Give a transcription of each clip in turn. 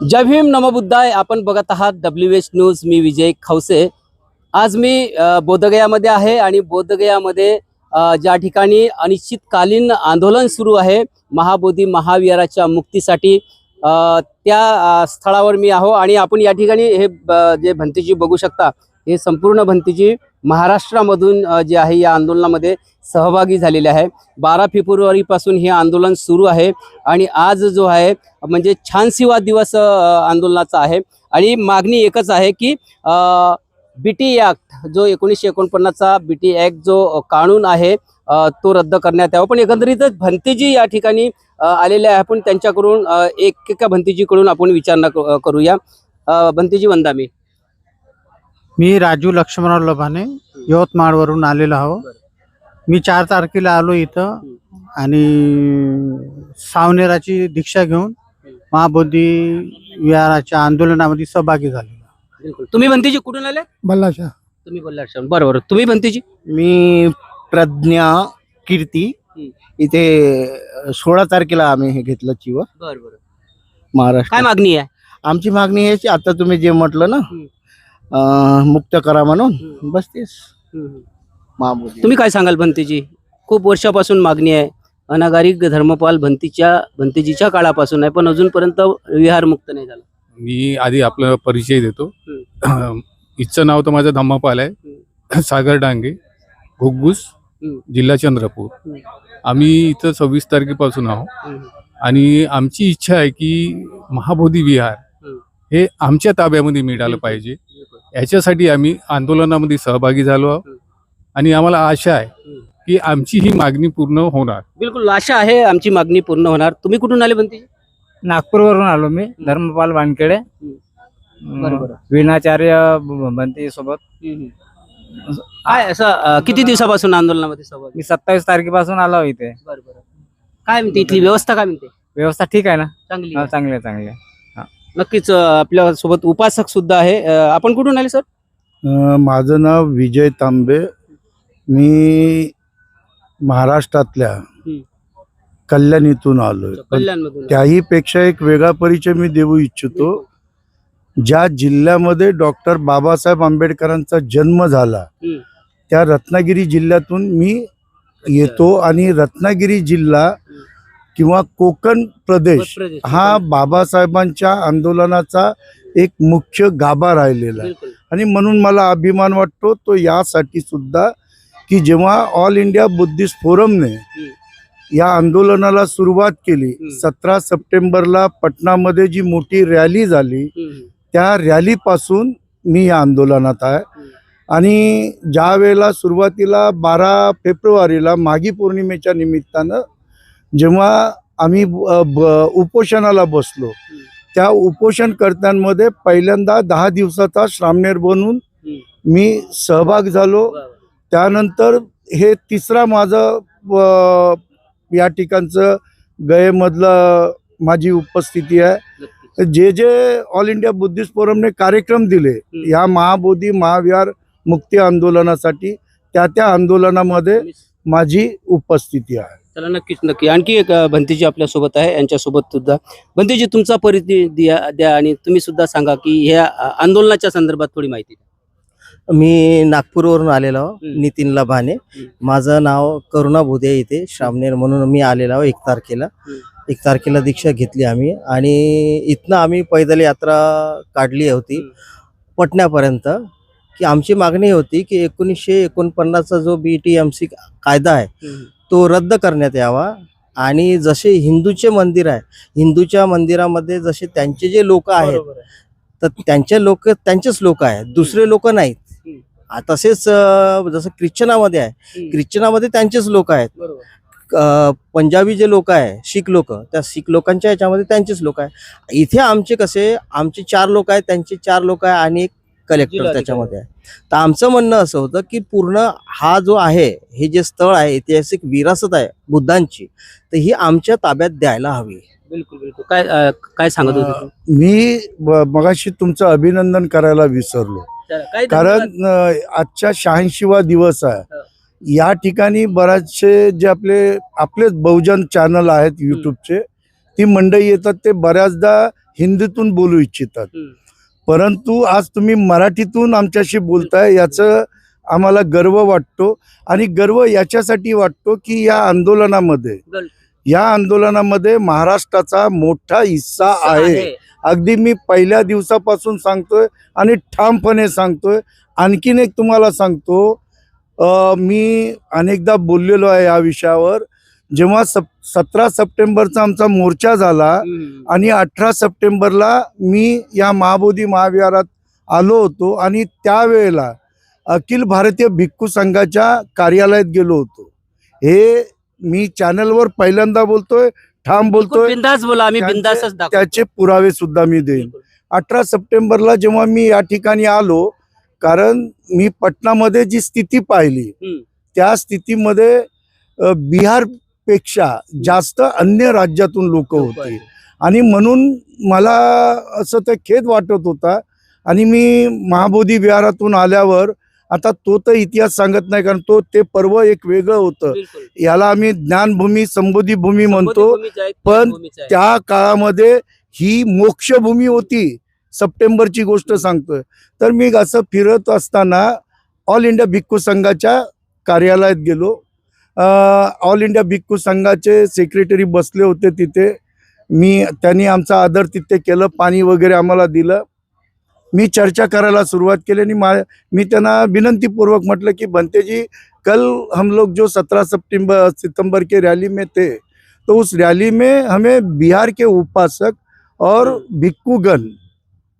जय भीम नमबुद्धाय आपण बघत आहात डब्ल्यू एच न्यूज मी विजय खवसे. आज मी बोधगयामध्ये आहे आणि बोधगयामध्ये ज्या ठिकाणी अनिश्चितकालीन आंदोलन सुरू आहे महाबोधी महाविहाराच्या मुक्तीसाठी त्या स्थळावर मी आहो. आणि आपण या ठिकाणी हे ब- जे भंतीजी बघू शकता हे संपूर्ण भंतीजी महाराष्ट्रामधून जे आहे या आंदोलनामध्ये सहभागी झालेले आहे. बारा फेब्रुवारीपासून हे आंदोलन सुरू आहे आणि आज जो आहे म्हणजे छानसीवा दिवस आंदोलनाचा आहे. आणि मागणी एकच आहे की बी टी ॲक्ट जो एकोणीसशे एकोणपन्नासचा बी टी ॲक्ट जो कानून आहे तो रद्द करण्यात यावा. पण एकंदरीतच भंतेजी या ठिकाणी आलेले आहे. आपण त्यांच्याकडून अ, एक एका भंतेजीकडून आपण विचारणा करूया. भंतीजी वंदामी. मी राजू लक्ष्मणराव लभाने यवतमाळवरून आलेलो आहो. मी चार तारखेला आलो इथं आणि सावनेराची दीक्षा घेऊन महाबोधी विहाराच्या आंदोलनामध्ये सहभागी झालेलो बिलकुल. तुम्ही भंतेजी कुठून आले? बल्लाशा तुम्ही बोलला बरोबर. तुम्ही भंतेजी? मी प्रज्ञा कीर्ती. इथे सोळा तारखेला आम्ही हे घेतलं चिव बरं बरं. काय महाराष्ट्र मागणी आहे? आमची मागणी आहे आता तुम्ही जे म्हटलं ना हम्म. अं, मुक्त करा म्हणून. बस तेच. महाबोधी तुम्ही काय सांगाल भंतेजी? खूप वर्षापासून मागणी आहे. अनागारिक धर्मपाल भंतीच्या भंतेजीच्या काळापासून आहे पण अजूनपर्यंत विहार मुक्त नाही झाला. मी आधी आपला परिचय देतो. हिचं नाव तर माझं धम्मपाल आहे. सागर डांगे घुग्गुस हम्म. जिल्हा चंद्रपूर. हम्म. आम्ही इथं सव्वीस तारखेपासून आहोत. आणि आमची इच्छा आहे की महाबोधी विहार हम्म. हे आमच्या ताब्यामध्ये मिळालं पाहिजे. याच्यासाठी आम्ही आंदोलनामध्ये सहभागी झालो आहोत. आणि आम्हाला आशा आहे. की आमची ही मागणी पूर्ण होणार. बिलकुल आशा आहे आमची मागणी पूर्ण होणार. तुम्ही कुठून आले भंतेजी नागपूरवरून आलो मी धर्मपाल वानखेडे. बरोबर. विनाचार्य बनते सोबत काय असं अं, किती दिवसापासून आंदोलनामध्ये सहभागी? मी सत्तावीस तारखेपासून आलो इथे. बरं बरं. काय म्हणते इथली व्यवस्था काय म्हणते? व्यवस्था ठीक आहे ना? चांगली हा, आहे. चांगली आहे चांगली आहे. नक्कीच आपल्यासोबत उपासक सुद्धा आहे. आपण कुठून आले सर? माझं नाव विजय तांबे. मी महाराष्ट्रातल्या कल्याणीतून आलोय. त्याही पेक्षा एक वेगळा परिचय मी देऊ इच्छितो. ज्या जिल्ह्यामध्ये डॉक्टर बाबासाहेब आंबेडकरांचा जन्म झाला. त्या रत्नागिरी जिल्ह्यातून मी येतो आणि रत्नागिरी जिल्हा किंवा कोकण प्रदेश. हा बाबासाहेबांच्या आंदोलनाचा एक मुख्य गाभा राहिलेला आहे आणि म्हणून मला अभिमान वाटतो तो यासाठी सुद्धा की जेव्हा ऑल इंडिया बुद्धिस्ट फोरमने या आंदोलनाला सुरुवात केली. सतरा सप्टेंबरला पटनामध्ये जी मोठी रॅली झाली. त्या रॅलीपासून मी या आंदोलनात आहे आणि ज्या वेळेला सुरुवातीला बारा फेब्रुवारीला माघी पौर्णिमेच्या निमित्तानं जेव्हा आम्ही उपोषणाला बसलो त्या उपोषणकर्त्यांमध्ये पहिल्यांदा दहा दिवसाचा श्रामणेर बनून मी सहभाग झालो. त्यानंतर हे तिसरा माझं या ठिकाणचं गयेमधलं माझी उपस्थिती आहे. जे जे ऑल इंडिया बुद्धिस्ट फोरमने कार्यक्रम दिले या महाबोधी महाविहार मुक्ती आंदोलनासाठी त्या त्या आंदोलनामध्ये माझी उपस्थिती आहे चला नक्कीच नक्की आणखी एक भंतीजी आपल्यासोबत आहे यांच्यासोबत सुद्धा भंतीजी तुमचा परिचय द्या द्या आणि तुम्ही सुद्धा सांगा की ह्या आंदोलनाच्या संदर्भात थोडी माहिती द्या. मी नागपूरवरून आलेलो. नितीन लभाने. माझं नाव करुणा भुदे इथे श्रामनेर म्हणून मी आलेलो आहो एक तारखेला. एक तारखेला दीक्षा घेतली आम्ही आणि इथनं आम्ही पैदल यात्रा काढली होती. पटण्यापर्यंत की आमची मागणी होती की एकोणीसशे एकोणपन्नासचा जो बी टी एम सी कायदा आहे तो रद्द करण्यात यावा. आणि जसे हिंदूचे मंदिर आहे हिंदूच्या मंदिरामध्ये जसे त्यांचे जे लोक आहेत. तर त्यांचे लोक त्यांचेच लोक आहेत दुसरे लोक नाहीत. तसेच जसं ख्रिश्चनामध्ये आहे. ख्रिश्चनामध्ये त्यांचेच लोक आहेत. पंजाबी जे लोक आहे शीख लोक त्या शीख लोकांच्या याच्यामध्ये त्यांचेच लोक आहे इथे आमचे कसे आमचे चार लोक आहेत त्यांचे चार लोक आहे आणि एक कलेक्टर. त्याच्यामध्ये आहे तर आमचं म्हणणं असं होतं की पूर्ण हा जो आहे हे जे स्थळ आहे ऐतिहासिक विरासत आहे बुद्धांची तर ही आमच्या ताब्यात द्यायला हवी बिलकुल बिलकुल काय अ, काय सांगत होते? मी ब- मगाशी तुमचं अभिनंदन करायला विसरलो काय कारण अ, आजच्या शहाऐंशीवा दिवस हा. आहे या ठिकाणी बराचसे जे आपले आपलेच बहुजन चॅनल आहेत युट्यूबचे ती मंडळी येतात ते बऱ्याचदा हिंदीतून बोलू इच्छितात हम्म. परंतु आज तुम्ही मराठीतून आमच्याशी बोलताय याचं आम्हाला गर्व वाटतो आणि गर्व याच्यासाठी वाटतो की या आंदोलनामध्ये या आंदोलनामध्ये महाराष्ट्राचा मोठा हिस्सा आहे. अगदी मी पहिल्या दिवसापासून सांगतोय आणि ठामपणे सांगतोय. आणखीन एक तुम्हाला सांगतो मी अनेकदा बोललेलो आहे या विषयावर. जेव्हा सप सतरा सप्टेंबरचा आमचा मोर्चा झाला. आणि अठरा सप्टेंबरला मी या महाबोधी महाविहारात आलो होतो आणि त्यावेळेला अखिल भारतीय भिक्खू संघाच्या कार्यालयात गेलो होतो हे मी चॅनलवर पहिल्यांदा बोलतोय ठाम बोलतोय बोला त्यांचे- पुरावे सुद्धा मी देईन. अठरा सप्टेंबरला जेव्हा मी या ठिकाणी आलो कारण मी पटनामध्ये जी स्थिती पाहिली. त्या स्थितीमध्ये अ, बिहारपेक्षा जास्त अन्य राज्यातून लोक होती. आणि म्हणून मला असं ते खेद वाटत होता. आणि मी महाबोधी विहारातून आल्यावर आता तो तर इतिहास सांगत नाही कारण तो ते पर्व एक वेगळं होतं. याला आम्ही ज्ञानभूमी संबोधी भूमी म्हणतो. पण. त्या काळामध्ये ही मोक्षभूमी होती सप्टेंबरची गोष्ट सांगतोय. तर मी असं फिरत असताना ऑल इंडिया भिक्खू संघाच्या कार्यालयात गेलो. ऑल इंडिया भिक्खू संघाचे सेक्रेटरी बसले होते तिथे. मी त्यांनी आमचा आदर तिथे केलं पाणी वगैरे आम्हाला दिलं. मी चर्चा करायला सुरुवात केली आणि मा मी त्यांना विनंतीपूर्वक म्हटलं की बनतेजी कल हम लोग जो सत्रह सितंबर सितंबर के रैली में थे तो उस रैली में हमें बिहार के उपासक और भिक्खुगण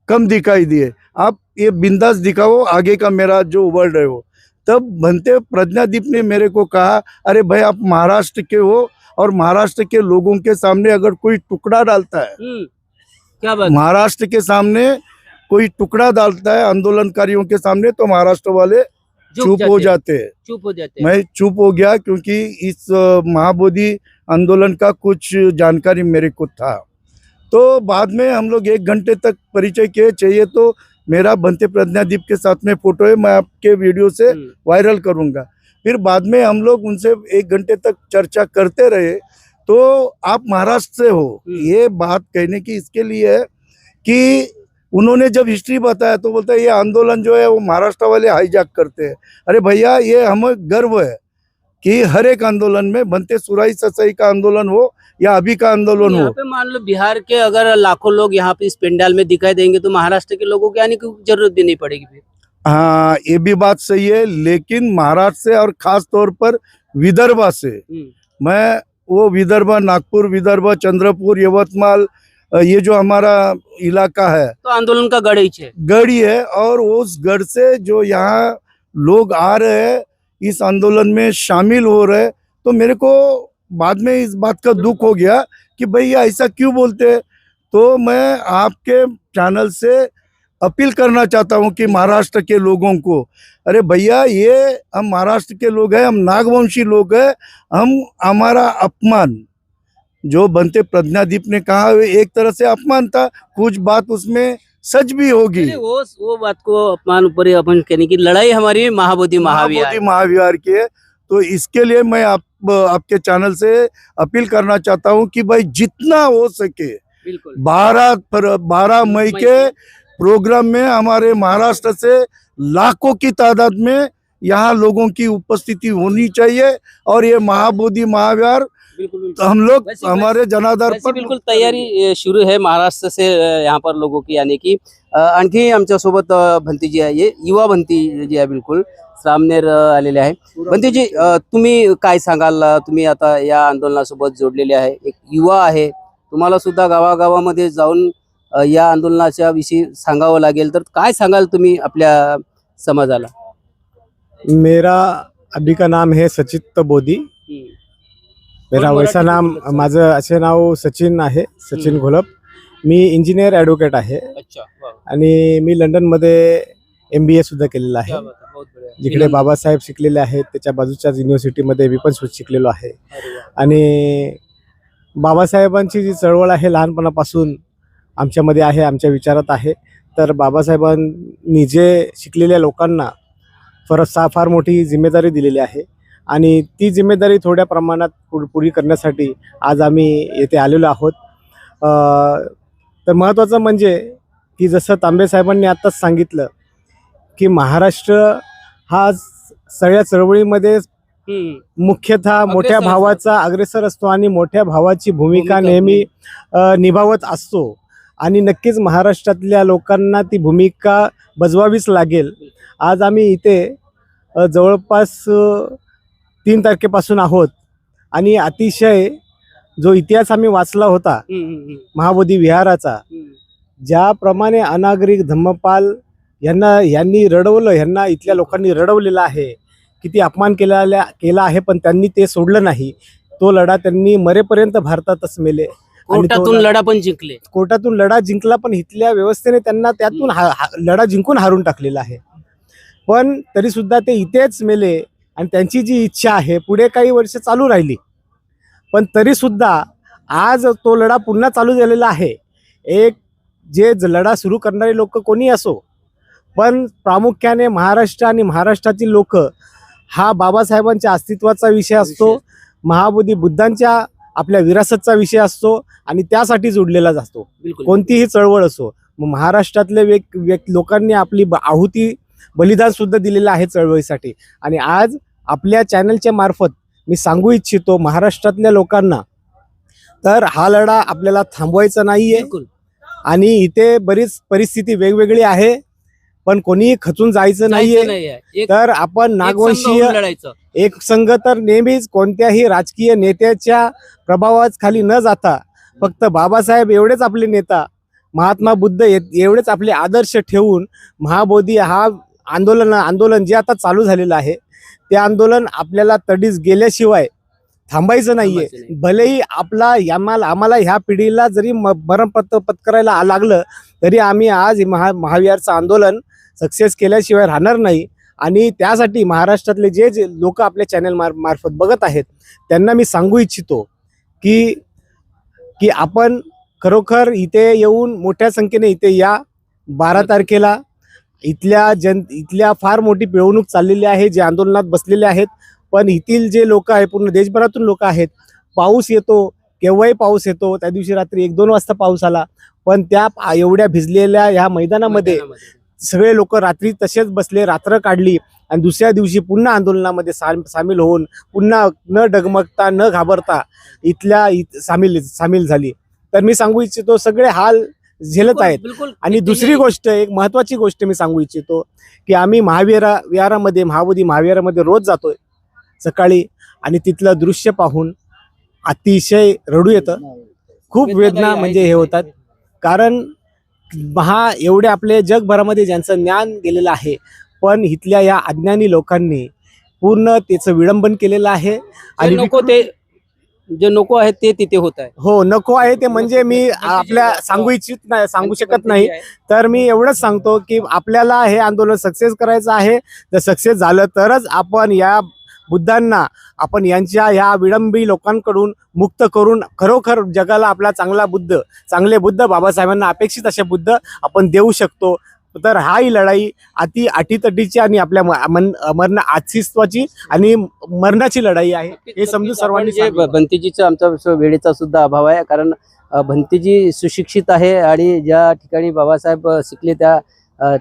कम दिखाई दिए। आप ये बिंदास दिखाओ आगे का मेरा जो वर्ड है वो। तब बनते प्रज्ञादीप ने मेरे को कहा अरे भाई आप महाराष्ट्र के हो और महाराष्ट्र के लोगों के सामने अगर कोई टुकड़ा डालता है हम्म. क्या बात महाराष्ट्र के सामने कोई टुकड़ा डालता है आंदोलनकारियों के सामने तो महाराष्ट्र वाले चुप हो जाते हैं, चुप हो जाते हैं. मैं चुप हो गया क्योंकि इस महाबोधि आंदोलन का कुछ जानकारी मेरे को था तो बाद में हम लोग एक घंटे तक परिचय किए चाहिए तो मेरा बनते प्रज्ञादीप के साथ में फ़ोटो है मैं आपके वीडियो से हम्म. वायरल करूँगा फिर बाद में हम लोग उनसे एक घंटे तक चर्चा करते रहे तो आप महाराष्ट्र से हो हम्म. ये बात कहने की इसके लिए है कि उन्होंने जब हिस्ट्री बताया तो बोलता है ये आंदोलन जो है वो महाराष्ट्र वाले हाईजैक करते हैं अरे भैया ये हमें गर्व है कि हर एक आंदोलन में बनते सुराई ससाई का आंदोलन हो या अभी का आंदोलन हो? पे मान लो बिहार के अगर लाखों लोग यहाँ पे इस पंडाल में दिखाई देंगे तो महाराष्ट्र के लोगों के आने की ज़रूरत भी नहीं पड़ेगी फिर। हाँ ये भी बात सही है लेकिन महाराष्ट्र से और खास तौर पर विदर्भा से हम्म. मैं वो विदर्भ नागपुर विदर्भ चंद्रपुर यवतमाल ये जो हमारा इलाका है। तो आंदोलन का गढ़ ही है गढ़ ही है और उस गढ़ से जो यहाँ लोग आ रहे हैं इस आंदोलन में शामिल हो रहे तो मेरे को बाद में इस बात का दुख हो गया कि भैया ऐसा क्यों बोलते हैं? तो मैं आपके चैनल से अपील करना चाहता हूँ कि महाराष्ट्र के लोगों को अरे भैया ये हम महाराष्ट्र के लोग हैं हम नागवंशी लोग हैं हम हमारा अपमान जो बनते प्रज्ञादीप ने कहा एक तरह से अपमान था कुछ बात उसमें सच भी होगी। वो वो बात को अपमान ऊपर अपन कहने की लड़ाई हमारी महाबोधि महाविहार महाबोधि महाविहार की है तो इसके लिए मैं आप आपके चैनल से अपील करना चाहता हूँ कि भाई जितना हो सके बारह पर बारह मई के प्रोग्राम में हमारे महाराष्ट्र से लाखों की तादाद में यहाँ लोगों की उपस्थिति होनी चाहिए और ये महाबोधि महाव्यार तो हम लोग हमारे जनाधार पर बिल्कुल तयारी शुरू है महाराष्ट्र से यहाँ पर लोगों की आने की अ, आणखी आमच्यासोबत भंती जी आहे ये युवा भंती जी आहे बिलकुल। सामनेर आलेले आहे. अ, तुम्ही काय सांगाल? तुम्ही आता या आंदोलनासोबत जोडलेले आहे. एक युवा आहे. तुम्हाला सुद्धा गावागावामध्ये जाऊन या आंदोलनाच्या विषयी सांगावं लागेल. तर काय सांगाल तुम्ही आपल्या समाजाला? मेरा अभी का नाम है सचित बोधी. मेरा वैसा नाम? माझं असे नाव सचिन आहे सचिन. घोलप. मी इंजिनियर ॲडव्होकेट आहे. आणि मी लंडनमध्ये एम बी ए सुद्धा केलेलं आहे. जिकडे बाबासाहेब शिकलेले आहेत त्याच्या बाजूच्याच युनिव्हर्सिटीमध्ये मी पण शिकलेलो आहे. आणि बाबासाहेबांची जी चळवळ आहे लहानपणापासून आमच्यामध्ये आहे आमच्या विचारात आहे तर बाबासाहेबांनी जे शिकलेल्या लोकांना फार फार मोठी जिम्मेदारी दिलेली आहे. आणि ती जिम्मेदारी थोड्या प्रमाणात पुर पुरी करण्यासाठी आज आम्ही येथे आलेलो आहोत. तर महत्त्वाचं म्हणजे की जसं तांबे साहेबांनी आत्ताच सांगितलं की महाराष्ट्र हा सगळ्या चळवळीमध्ये. मुख्यतः मोठ्या. भावाचा अग्रेसर असतो आणि मोठ्या भावाची भूमिका नेहमी निभावत असतो आणि नक्कीच महाराष्ट्रातल्या लोकांना ती भूमिका बजवावीच लागेल आज आम्ही इथे जवळपास तीन तारखेपासून आहोत आणि अतिशय जो इतिहास आम्ही वाचला होता महाबोधी विहाराचा. ज्याप्रमाणे अनागरिक धम्मपाल यांना यांनी रडवलं यांना इथल्या लोकांनी रडवलेलं आहे किती अपमान केलेला केला आहे पण त्यांनी ते सोडलं नाही. तो लढा त्यांनी मरेपर्यंत भारतातच मेले. कोर्टातून लढा- पण जिंकले. कोर्टातून लढा जिंकला पण इथल्या व्यवस्थेने त्यांना त्यातून लढा जिंकून हारून टाकलेला आहे. पण तरी सुद्धा ते इथेच मेले आणि त्यांची जी इच्छा आहे पुढे काही वर्ष चालू राहिली. पण तरी सुद्धा आज तो लढा पुन्हा चालू झालेला आहे. एक ज- लढा सुरू करणारे लोक कोणी असो पण प्रामुख्याने महाराष्ट्र आणि महाराष्ट्रातील लोक हा बाबासाहेबांच्या अस्तित्वाचा विषय असतो. महाबोधी बुद्धांच्या आपल्या विरासतचा विषय असतो आणि त्यासाठी जोडलेला असतो. कोणतीही चळवळ असो मग महाराष्ट्रातले व्यक व्यक् लोकांनी आपली आहुती बलिदान सुद्धा दिलेलं आहे चळवळीसाठी. आणि आज आपल्या चॅनलच्या मार्फत मी सांगू इच्छितो महाराष्ट्रातल्या लोकांना तर हा लढा आपल्याला थांबवायचा नाहीये. आणि इथे बरीच परिस्थिती वेगवेगळी आहे. पण कोणीही खचून जायचं नाहीये. तर आपण नागवंशीय लढायचं एक संघ तर नेहमीच कोणत्याही राजकीय नेत्याच्या प्रभावाखाली न जाता फक्त बाबासाहेब एवढेच आपले नेता महात्मा बुद्ध एवढेच आपले आदर्श ठेवून महाबोधी हा आंदोलन आंदोलन जे आता चालू झालेलं आहे ते आंदोलन आपल्याला तडीस गेल्याशिवाय थांबायचं नाहीये. भलेही आपला आम्हाला आम्हाला ह्या पिढीला जरी म- मरण पत पत्करायला लागलं तरी आम्ही आज महा महाविहारचं आंदोलन सक्सेस केल्याशिवाय राहणार नाही. आणि त्यासाठी महाराष्ट्रातले जे जे लोक आपल्या चॅनल मार मार्फत बघत आहेत त्यांना मी सांगू इच्छितो की की आपण खरोखर इथे येऊन मोठ्या संख्येने इथे या. बारा तारखेला इथल्या जन इथल्या फार मोठी पिळवणूक चाललेली आहे जे आंदोलनात बसलेले आहेत. पण येथील जे लोक आहे पूर्ण देशभरातून लोक आहेत पाऊस येतो केव्हाही पाऊस येतो त्या दिवशी रात्री एक दोन वाजता पाऊस आला पण त्या एवढ्या भिजलेल्या ह्या मैदानामध्ये. सगळे लोक रात्री तसेच बसले रात्र काढली आणि दुसऱ्या दिवशी पुन्हा आंदोलनामध्ये सामील होऊन पुन्हा न डगमगता न घाबरता इथल्या इत- सामील सामील झाली. तर मी सांगू इच्छितो सगळे हाल झेलत आहेत. आणि दुसरी गोष्ट एक महत्वाची गोष्ट मी सांगू इच्छितो की आम्ही महाविहारा विहारामध्ये महाबोधी महाविहारामध्ये रोज जातोय. सकाळी आणि तिथलं दृश्य पाहून अतिशय रडू येतं. खूप वेदना म्हणजे हे होतात. कारण महा एवढे आपले जगभरामध्ये ज्यांचं ज्ञान गेलेलं आहे पण इथल्या या अज्ञानी लोकांनी पूर्ण त्याचं विडंबन केलेलं आहे. आणि नको ते जे नको आहेत ते तिथे होत आहे. हो नको आहे ते म्हणजे मी आपल्या सांगू इच्छित नाही सांगू शकत नाही. तर मी एवढंच सांगतो की आपल्याला हे आंदोलन सक्सेस करायचं आहे. जर सक्सेस झालं तरच आपण या बुद्धांना आपण यांच्या ह्या विडंबी लोकांकडून मुक्त करून खरोखर जगाला आपला चांगला बुद्ध चांगले बुद्ध बाबासाहेबांना अपेक्षित असे बुद्ध आपण देऊ शकतो. तर हा ही लढाई अति अटीतटीची आणि आपल्या मन- मरण अस्तित्वाची आणि मरणाची लढाई आहे. हे समजून सर्वांनी. भंतीजीचा आमचा वेळेचा सुद्धा अभाव आहे. कारण भंतीजी सुशिक्षित आहे आणि ज्या ठिकाणी बाबासाहेब शिकले त्या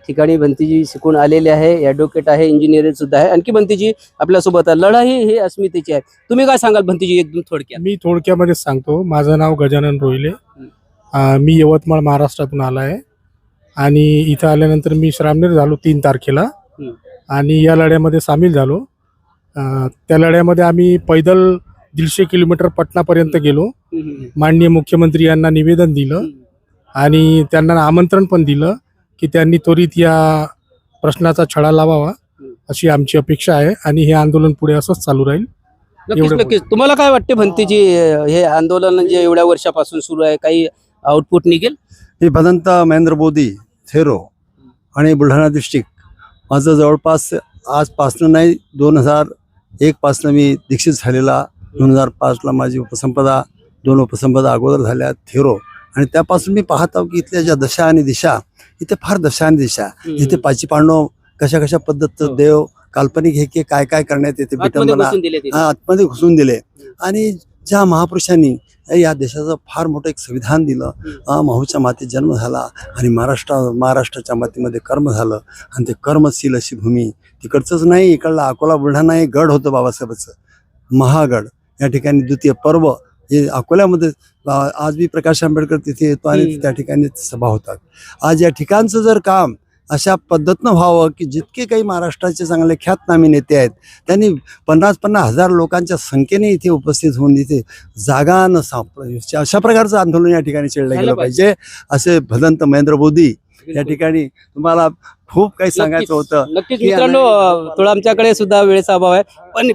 ठिकाणी भंतीजी शिकून आलेले आहे. ॲडव्होकेट आहे इंजिनियर सुद्धा आहे. आणखी भंतीजी आपल्यासोबत आहे. लढाई ही अस्मितेची आहे. तुम्ही काय सांगाल भंतीजी एकदम थोडक्यात? मी थोडक्यामध्ये सांगतो. माझं नाव गजानन रोहिले. मी यवतमाळ महाराष्ट्रातून आला आहे आणि इथं आल्यानंतर मी श्रामनेर झालो तीन तारखेला. आणि या लढ्यामध्ये सामील झालो. त्या लढ्यामध्ये आम्ही पैदल दीडशे किलोमीटर पटनापर्यंत गेलो. माननीय मुख्यमंत्री यांना निवेदन दिलं. आणि त्यांना आमंत्रण पण दिलं. की त्यांनी त्वरित या प्रश्नाचा छडा लावावा अशी आमची अपेक्षा आहे आणि हे आंदोलन पुढे असंच चालू राहील. नक्कीच तुम्हाला काय वाटते भंतीजी अ, हे आंदोलन जे एवढ्या वर्षापासून सुरू आहे काही आउटपुट निघेल? मी भदंत महेंद्र मोदी थेरो आणि बुलढाणा डिस्ट्रिक्ट माझं जवळपास आजपासनं नाही दोन हजार एकपासनं मी दीक्षित झालेला. दोन हजार पाचला माझी उपसंपदा दोन उपसंपदा अगोदर झाल्या थेरो. आणि त्यापासून मी पाहत आहो की इथल्या ज्या दशा आणि दिशा इथे फार दशा आणि दिशा. इथे पाची पांडव कशा कशा पद्धत हो. देव काल्पनिक हे की काय काय करण्यात येते विटंबना. हा, आतमध्ये घुसून दिले. आणि ज्या महापुरुषांनी या देशाचं फार मोठं एक संविधान दिलं माहूच्या मातीत जन्म झाला आणि महाराष्ट्र महाराष्ट्राच्या मातीमध्ये कर्म झालं आणि ते कर्मशील अशी भूमी तिकडचंच नाही इकडला अकोला बुलढाणा हे गड होतं बाबासाहेबाचं. महागड या ठिकाणी द्वितीय पर्व हे अकोल्यामध्ये आज बी प्रकाश आंबेडकर तिथे येतो आणि. त्या ठिकाणी सभा होतात. आज या ठिकाणचं जर काम अशा पद्धतीनं व्हावं की जितके काही महाराष्ट्राचे चांगले ख्यातनामी नेते आहेत त्यांनी पन्नास पन्नास हजार लोकांच्या संख्येने इथे उपस्थित होऊन इथे जागा न साप अशा प्रकारचं आंदोलन या ठिकाणी छेडलं गेलं पाहिजे. असे भदंत महेंद्र मोदी या ठिकाणी तुम्हाला खूप काही सांगायचं होतं. नक्कीच मित्रांनो थोडा आमच्याकडे सुद्धा वेळेचा अभाव आहे. पण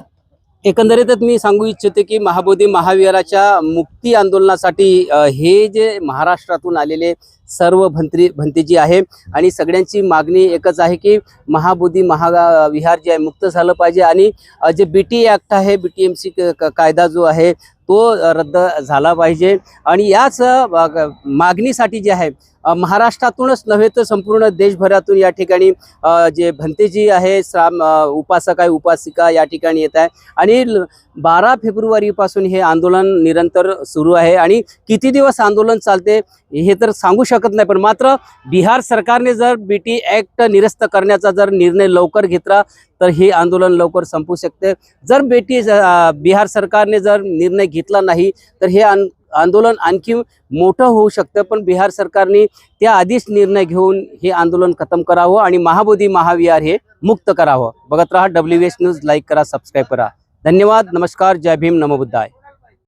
एकंदरीतच मी सांगू इच्छिते की महाबोधी महाविहाराच्या मुक्ती आंदोलनासाठी हे जे महाराष्ट्रातून आलेले सर्व भंत्री भंतीजी आहे आणि सगळ्यांची मागणी एकच आहे की महाबोधी महा विहार जे आहे मुक्त झालं पाहिजे आणि जे बी टी ॲक्ट आहे बी टी एम सी कायदा जो आहे तो रद्द झाला पाहिजे. आणि याच मागणीसाठी जे आहे महाराष्ट्रातूनच नव्हे तर संपूर्ण देशभरातून या ठिकाणी जे भंतेजी आहे श्राम उपासक आहे उपासिका या ठिकाणी येत आहे. आणि बारा फेब्रुवारीपासून हे आंदोलन निरंतर सुरू आहे. आणि किती दिवस आंदोलन चालते हे तर सांगू शकत नाही पण मात्र बिहार सरकारने जर बी टी ॲक्ट निरस्त करण्याचा जर निर्णय लवकर घेतला तर हे आंदोलन लवकर संपू शकते. जर बेटी बिहार सरकारने जर निर्णय घेतला नाही तर हे आंदोलन आणखी मोठं होऊ शकतं पण बिहार सरकारने त्याआधीच निर्णय घेऊन हे आंदोलन खतम करावं आणि महाबोधी महाविहार हे मुक्त करावं. बघत राहा डब्ल्यू एस न्यूज लाईक करा सबस्क्राईब करा. धन्यवाद नमस्कार जय भीम नमो बुद्धाय.